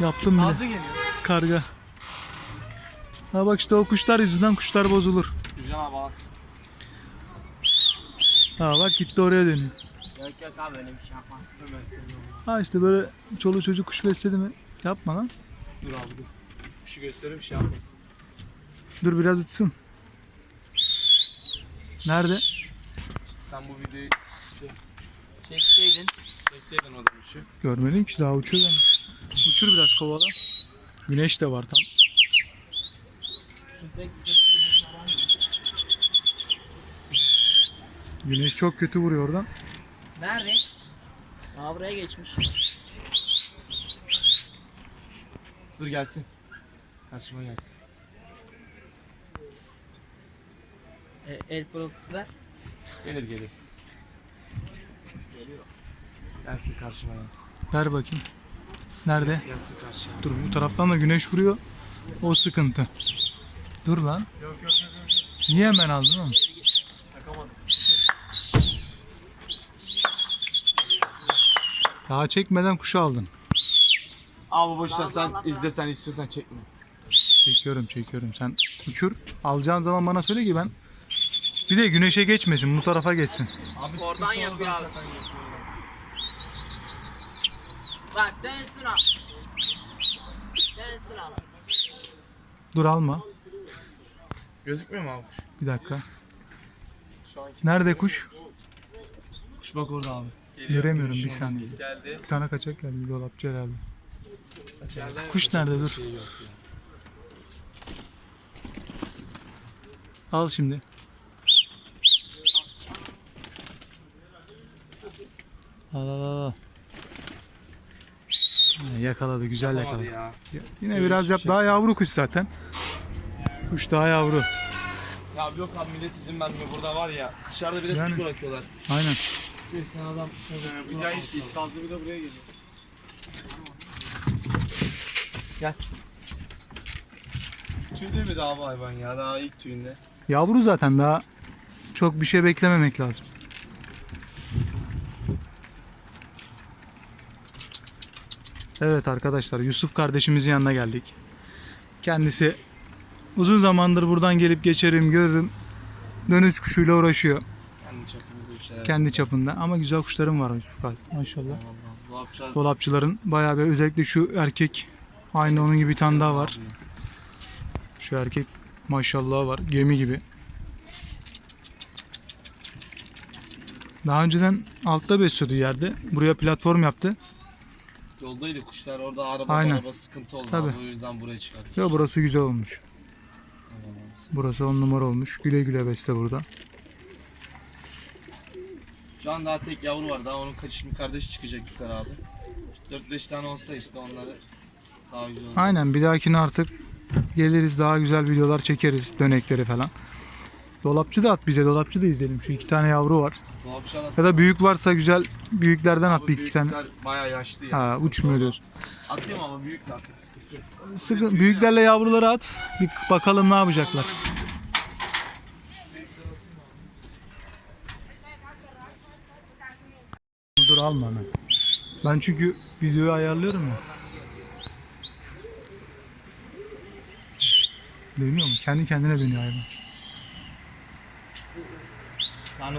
Yaptım bile. geliyor. Karga. Ha bak işte o kuşlar yüzünden kuşlar bozulur. Güzel abi bak. Ha bak gitti oraya dönüyor. Yok yok abi öyle bir şey yapmazsın ben seviyorum. Ha işte böyle çoluk çocuk kuş besledi mi yapma lan. Dur abi dur. Bir şey göstereyim bir şey yapmasın. Dur biraz uçsun. Nerede? İşte sen bu videoyu işte çekseydin. Çekseydin o şey. Görmedim ki daha uçuyor yani. Uçur biraz kovala. Güneş de var tam. Güneş çok kötü vuruyor oradan. Nerede? Aa buraya geçmiş. Dur gelsin. Karşıma gelsin. E, el pırıltısı ver. Gelir gelir. Gelsin karşıma gelsin. Ver bakayım. Nerede? Gelsin karşıma. Dur bu taraftan da güneş vuruyor. O sıkıntı. Dur lan. Yok yok yok. yok. Niye hemen aldın oğlum? Takamadım. Daha çekmeden kuşu aldın. Abi boşver sen izle sen istiyorsan çekme. Çekiyorum çekiyorum. Sen uçur. Alacağın zaman bana söyle ki ben. Bir de güneşe geçmesin. Bu tarafa geçsin. Abi Oradan yapıyor abi. Bak dönsün al. Dönsün al. Dur alma. Gözükmüyor mu abi kuş? Bir dakika. Şu anki Nerede kuş? kuş bak orada abi. Göremiyorum bir saniye. Geldi. Bir tane kaçak geldi. Dolapçı herhalde. Kuş nerede dur. Şey. Al şimdi. Al al al. Yakaladı güzel yakaladı. ya. Yine biraz yap daha yavru kuş zaten. Kuş daha yavru. Ya yok abi millet izin vermiyor burada var ya. Dışarıda bir de Yani. kuş bırakıyorlar. Aynen. Sen adam dışarıda. Bir cahil değil. Sazlı bir de buraya geliyor. Gel. Tüyde mi daha bu hayvan ya? Daha ilk tüyünde. Yavru zaten daha çok bir şey beklememek lazım. Evet arkadaşlar Yusuf kardeşimizin yanına geldik. Kendisi uzun zamandır buradan gelip geçerim görürüm. Dönüş kuşuyla uğraşıyor Kendi çapımızda bir şeyler. kendi çapında ama güzel kuşlarım var Yusuf kardeş maşallah. Yapacağız? Dolapçıların bayağı bir özellikle şu erkek aynı onun gibi bir tane daha var. Şu erkek maşallah var gemi gibi. Daha önceden altta besliyordu yerde. Buraya platform yaptı. Yoldaydı kuşlar orada araba Aynen. araba sıkıntı oldu Tabii. abi. O yüzden buraya çıkardık. Ya burası güzel olmuş. Burası on numara olmuş. Güle güle besle burada. Şu an daha tek yavru var. Daha onun kaçışım kardeşi çıkacak yukarı abi. 4-5 tane olsa işte onları daha güzel olur. Aynen bir dahakine artık geliriz daha güzel videolar çekeriz. Dönekleri falan. Dolapçı da at bize. Dolapçı da izleyelim. Şu iki tane yavru var. At- Ya da büyük varsa güzel büyüklerden at bir iki tane. büyükler Bayağı yaşlı ya. Ha uçmuyor diyorsun. Atayım ama büyük de atayım sıkıntı yok. Sıkı, büyüklerle yavruları at. Bir bakalım ne yapacaklar. Dur alma hemen. Ben çünkü videoyu ayarlıyorum ya. Dönüyor mu? Kendi kendine dönüyor hayvan. Tane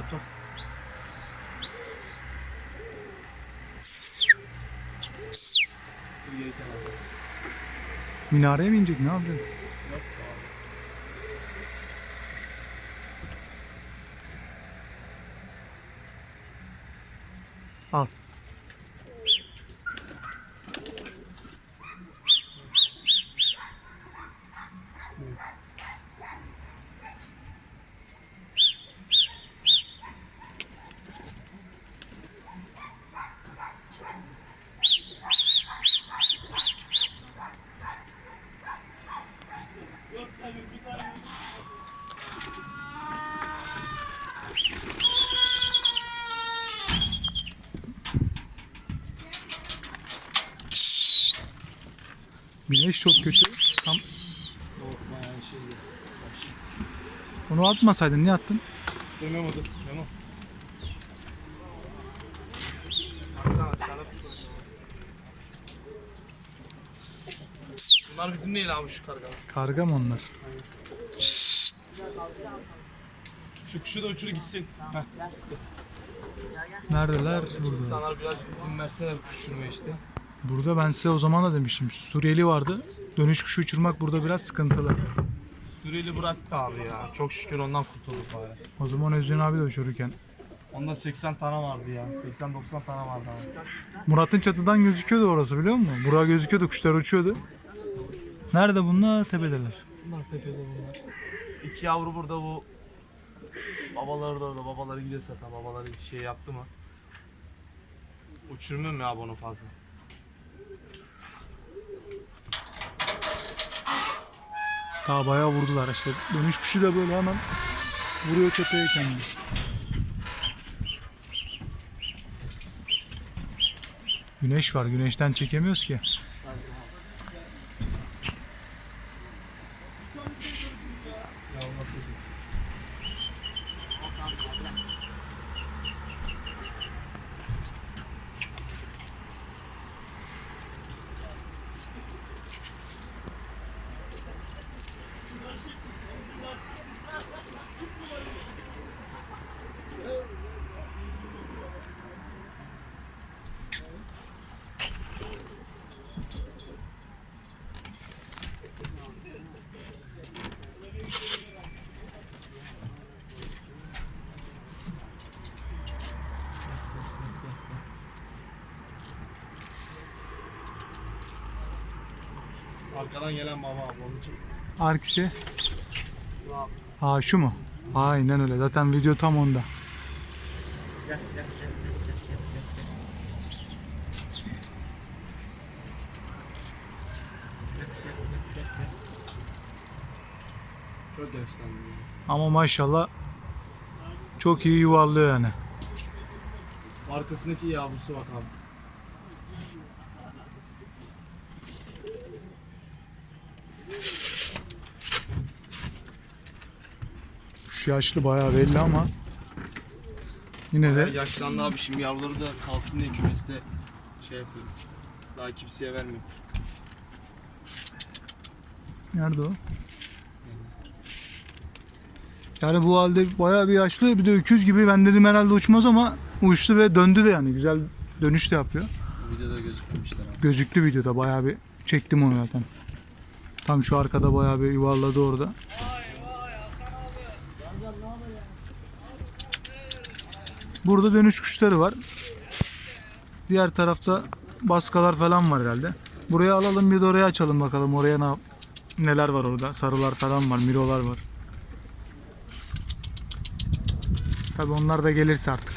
Minareye mi inecek? Ne yapacak? Güneş çok kötü. Tam onu atmasaydın niye attın? Kuş var. Bunlar bizim değil abi şu kargalar. Karga mı onlar? Şu kuşu da uçur gitsin. Heh. Neredeler? Burada. İnsanlar birazcık izin verseler kuş uçurmaya işte. Burada ben size o zaman da demiştim. Suriyeli vardı. Dönüş kuşu uçurmak burada biraz sıkıntılı. Süreli bıraktı abi ya. Çok şükür ondan kurtulduk bari. O zaman Özcan abi de uçururken. Onda 80 tane vardı ya. 80-90 tane vardı abi. Murat'ın çatıdan gözüküyordu orası biliyor musun? Burak gözüküyordu, kuşlar uçuyordu. Nerede bunlar? Tepedeler. Bunlar tepede bunlar. İki yavru burada bu. Babaları da orada. Babaları gidiyor zaten. Babaları şey yaptı mı? Uçurmuyorum ya bunu fazla. Daha bayağı vurdular işte. Dönüş kuşu da böyle hemen vuruyor çataya kendini. Güneş var. Güneşten çekemiyoruz ki. Arkadan gelen baba abi onun için. Arkisi. Ha şu mu? Aynen öyle. Zaten video tam onda. Çok yaşlandı. Ama maşallah çok iyi yuvarlıyor yani. Arkasındaki yavrusu bak abi. Yaşlı bayağı belli ama yine de Yaşlandı abi şimdi yavruları da kalsın diye kümeste şey yapıyorum. Daha kimseye vermiyorum. Nerede o? Yani bu halde bayağı bir yaşlı bir de öküz gibi ben dedim herhalde uçmaz ama uçtu ve döndü de yani güzel dönüş de yapıyor. Videoda gözükmemişler abi. Gözüktü videoda bayağı bir çektim onu zaten. Tam şu arkada bayağı bir yuvarladı orada. Burada dönüş kuşları var. Diğer tarafta baskalar falan var herhalde. Buraya alalım bir de oraya açalım bakalım oraya ne neler var orada. Sarılar falan var, mirolar var. Tabi onlar da gelirse artık.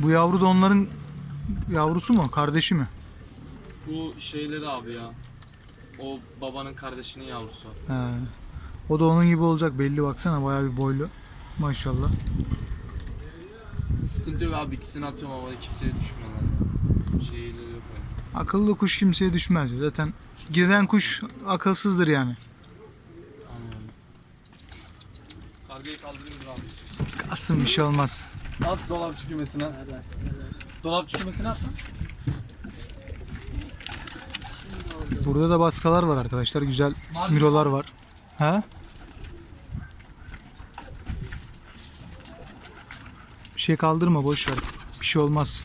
Bu yavru da onların yavrusu mu, kardeşi mi? Bu şeyleri abi ya. O babanın kardeşinin yavrusu. He. O da onun gibi olacak belli baksana bayağı bir boylu. Maşallah. Sıkıntı yok abi ikisini atıyorum ama kimseye düşmüyorlar. Şeyleri yok. Akıllı kuş kimseye düşmez. Zaten giden kuş akılsızdır yani. Anladım. Kargayı kaldırayım dur abi. Kalsın bir şey olmaz. At dolapçı kümesine. Dolapçı kümesine at. Burada da baskalar var arkadaşlar. Güzel mirolar var. Ha? Bir şey kaldırma boş ver. Bir şey olmaz.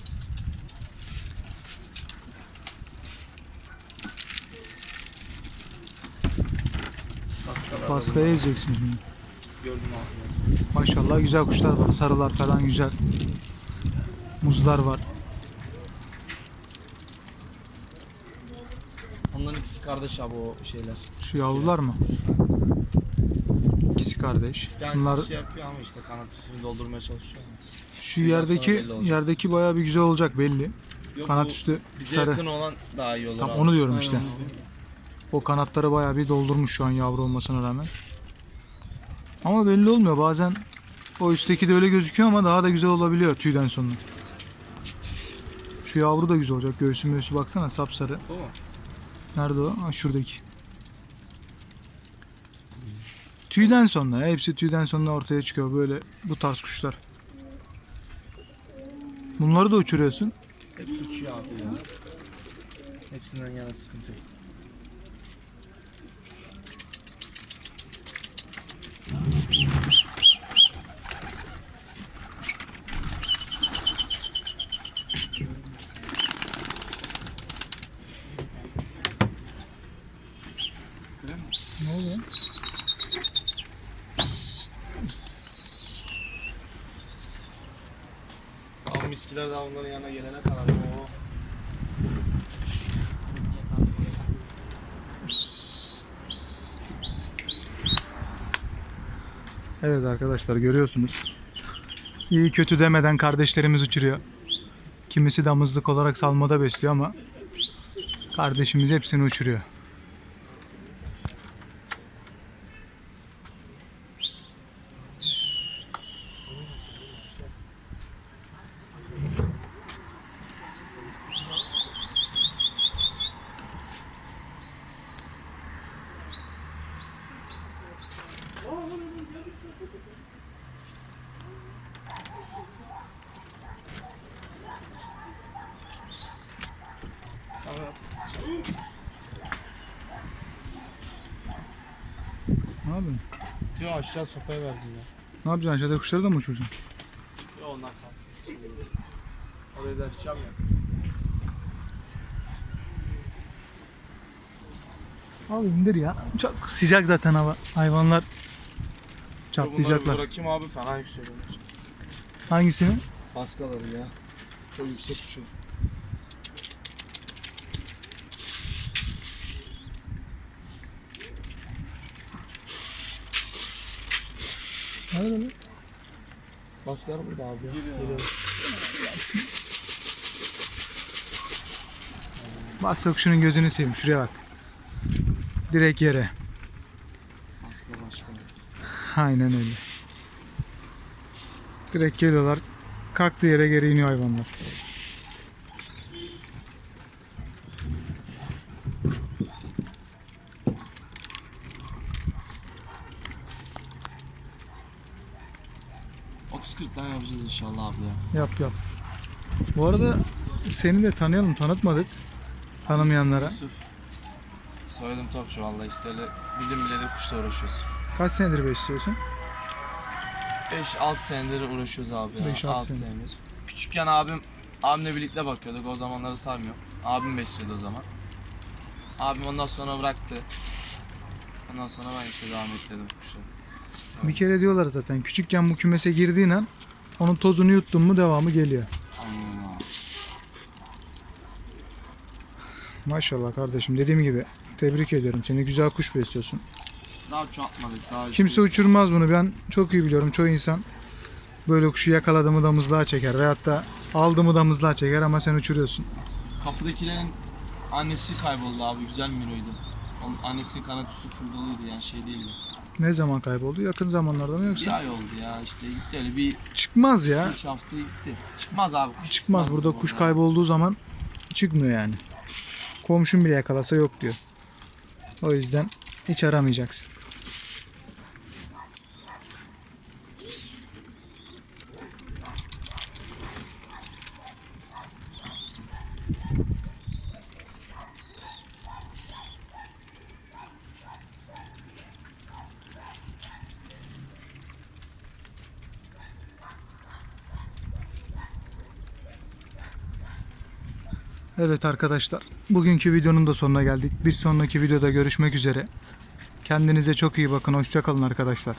Baskaya ezeceksin şimdi. Gördüm abi. Maşallah güzel kuşlar var. Sarılar falan güzel. Muzlar var. İkisi kardeş abi o şeyler. Şu yavrular mı? İkisi kardeş. Yani Bunlar şey yapıyor ama işte kanat üstünü doldurmaya çalışıyor. ama. şu Biraz sonra yerdeki belli olacak. yerdeki bayağı bir güzel olacak belli. Yok, Kanat bu üstü bize sarı. yakın olan daha iyi olur Tam abi. onu diyorum işte. O kanatları bayağı bir doldurmuş şu an yavru olmasına rağmen. Ama belli olmuyor bazen o üstteki de öyle gözüküyor ama daha da güzel olabiliyor tüyden sonra. Şu yavru da güzel olacak. Göğsü möğsü baksana sapsarı. Bu mu? Nerede o? Ha şuradaki. Tüyden sonra. Hepsi tüyden sonra ortaya çıkıyor böyle bu tarz kuşlar. Bunları da uçuruyorsun. Hepsi uçuyor abi ya. Hepsinden yana sıkıntı yok. Ne oluyor? Abi miskiler daha onların yanına gelene kadar. Oo. Evet arkadaşlar görüyorsunuz. İyi kötü demeden kardeşlerimiz uçuruyor. Kimisi damızlık olarak salmada besliyor ama kardeşimiz hepsini uçuruyor. Ne yapıyorsun? Yok aşağı sopaya verdim ya. Ne yapacaksın? Aşağıda kuşları da mı uçuracaksın? Yok onlar kalsın. Şimdi Orayı da açacağım ya. Al indir ya. Çok sıcak zaten hava. Hayvanlar çatlayacaklar. Bunları bırakayım abi fena yükseliyorlar. Hangisini? Baskaları ya. Çok yüksek uçuyor. Nerede lan? Baskılar burada abi. Geliyor. Bas yok şunun gözünü seveyim. Şuraya bak. Direkt yere. Baskı başkanı. Aynen öyle. Direkt geliyorlar. Kalktığı yere geri iniyor hayvanlar. İnşallah abi ya. Yap yap. Bu arada seni de tanıyalım. Tanıtmadık. Tanımayanlara. Yusuf. Soyadım Topçu valla işte öyle bildim bileli kuşla uğraşıyoruz. Kaç senedir besliyorsun? 5-6 senedir uğraşıyoruz abi ya. 5-6 6 senedir. senedir. Küçükken abim abimle birlikte bakıyorduk. O zamanları saymıyorum. Abim besliyordu o zaman. Abim ondan sonra bıraktı. Ondan sonra ben işte devam ettirdim kuşları. Bir kere diyorlar zaten. Küçükken bu kümese girdiğin an onun tozunu yuttun mu devamı geliyor. Maşallah kardeşim dediğim gibi tebrik ediyorum. Seni güzel kuş besliyorsun. Daha çoğaltmadık. Daha Kimse uçurmaz bunu. Ben çok iyi biliyorum. Çoğu insan böyle kuşu yakaladı mı damızlığa çeker veyahut da aldı mı damızlığa çeker ama sen uçuruyorsun. Kapıdakilerin annesi kayboldu abi. Güzel Miro'ydu. Onun annesinin kanat üstü doluydu yani şey değildi. Ne zaman kayboldu? Yakın zamanlarda mı Bir yoksa? ay oldu ya işte gitti öyle bir Çıkmaz ya. 3 hafta gitti. Çıkmaz abi kuş. Çıkmaz. Burada kuş orada. kaybolduğu zaman çıkmıyor yani. Komşun bile yakalasa yok diyor. O yüzden hiç aramayacaksın. Evet arkadaşlar, bugünkü videonun da sonuna geldik. Bir sonraki videoda görüşmek üzere. Kendinize çok iyi bakın, hoşça kalın arkadaşlar.